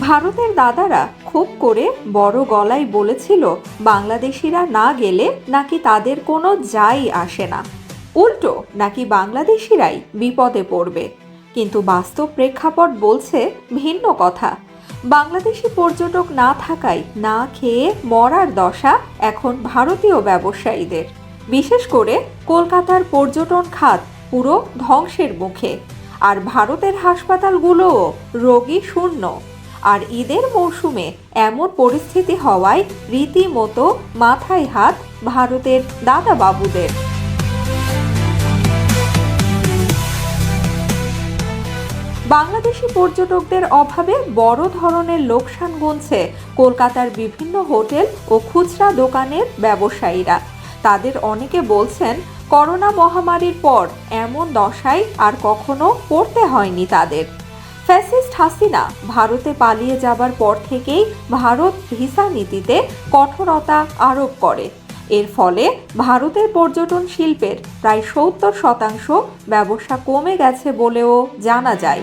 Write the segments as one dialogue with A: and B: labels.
A: ভারতের দাদারা খুব করে বড় গলায় বলেছিল, বাংলাদেশিরা না গেলে নাকি তাদের কোনো যাই আসে না। উল্টো, নাকি বাংলাদেশিরাই বিপদে পড়বে। কিন্তু বাস্তব প্রেক্ষাপট বলছে ভিন্ন কথা। বাংলাদেশি পর্যটক না থাকায় না খেয়ে মরার দশা এখন ভারতীয় ব্যবসায়ীদের। বিশেষ করে কলকাতার পর্যটন খাত পুরো ধ্বংসের মুখে। আর ভারতের হাসপাতালগুলোও রোগী শূন্য। আর ঈদের মৌসুমে এমন পরিস্থিতি হওয়ায় রীতিমতো মাথায় হাত ভারতের দাদা বাবুদের বাংলাদেশি পর্যটকদের অভাবে বড় ধরনের লোকসান গুনছে কলকাতার বিভিন্ন হোটেল ও খুচরা দোকানের ব্যবসায়ীরা। তাদের অনেকে বলছেন, করোনা মহামারীর পর এমন দশায় আর কখনো পড়তে হয়নি তাদের। ফ্যাসিস্ট হাসিনা ভারতে পালিয়ে যাবার পর থেকেই ভারত ভিসা নীতিতে কঠোরতা আরোপ করে। এর ফলে ভারতের পর্যটন শিল্পের প্রায় সত্তর শতাংশ ব্যবসা কমে গেছে বলেও জানা যায়।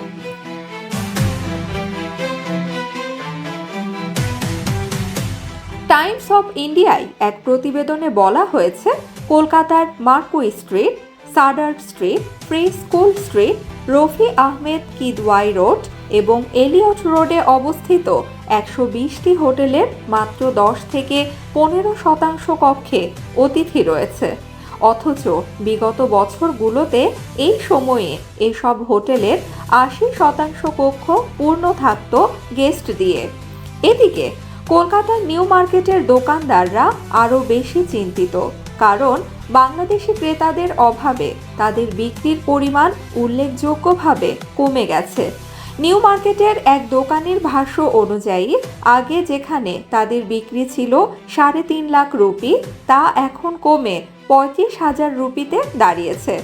A: টাইমস অফ ইন্ডিয়ায় এক প্রতিবেদনে বলা হয়েছে, কলকাতার Marquis street Sudder street free school street, Rafi Ahmed Kidwai road এবং এলিয়ট রোডে অবস্থিত একশো বিশটি হোটেলের মাত্র দশ থেকে পনেরো শতাংশ কক্ষে অতিথি রয়েছে। অথচ বিগত বছরগুলোতে এই সময়ে এসব হোটেলের আশি শতাংশ কক্ষ পূর্ণ থাকত গেস্ট দিয়ে। এদিকে কলকাতার নিউ মার্কেটের দোকানদাররা আরও বেশি চিন্তিত, কারণ বাংলাদেশি ক্রেতাদের অভাবে তাদের বিক্রির পরিমাণ উল্লেখযোগ্যভাবে কমে গেছে। নিউ মার্কেটের এক দোকানের ভাষ্য অনুযায়ী, আগে যেখানে তাদের বিক্রি ছিল সাড়ে তিন লাখ রুপি, তা এখন কমে পঁয়ত্রিশ হাজার রুপিতে দাঁড়িয়েছে।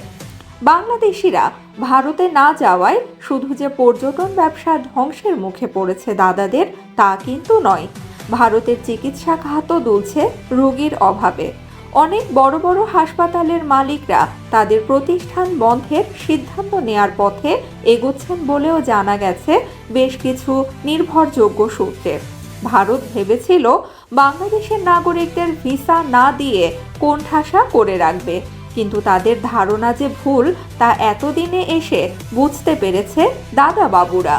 A: বাংলাদেশিরা ভারতে না যাওয়ায় শুধু যে পর্যটন ব্যবসা ধ্বংসের মুখে পড়েছে দাদাদের, তা কিন্তু নয়। ভারতের চিকিৎসা খাতও দুলছে রোগীর অভাবে। অনেক বড় বড় হাসপাতালের মালিকরা তাদের প্রতিষ্ঠান বন্ধের সিদ্ধান্ত নেয়ার পথে এগোচ্ছেন বলেও জানা গেছে বেশ কিছু নির্ভরযোগ্য সূত্রে। ভারত ভেবেছিল বাংলাদেশের নাগরিকদের ভিসা না দিয়ে কোণঠাসা করে রাখবে, কিন্তু তাদের ধারণা যে ভুল তা এতদিনে এসে বুঝতে পেরেছে দাদা বাবুরা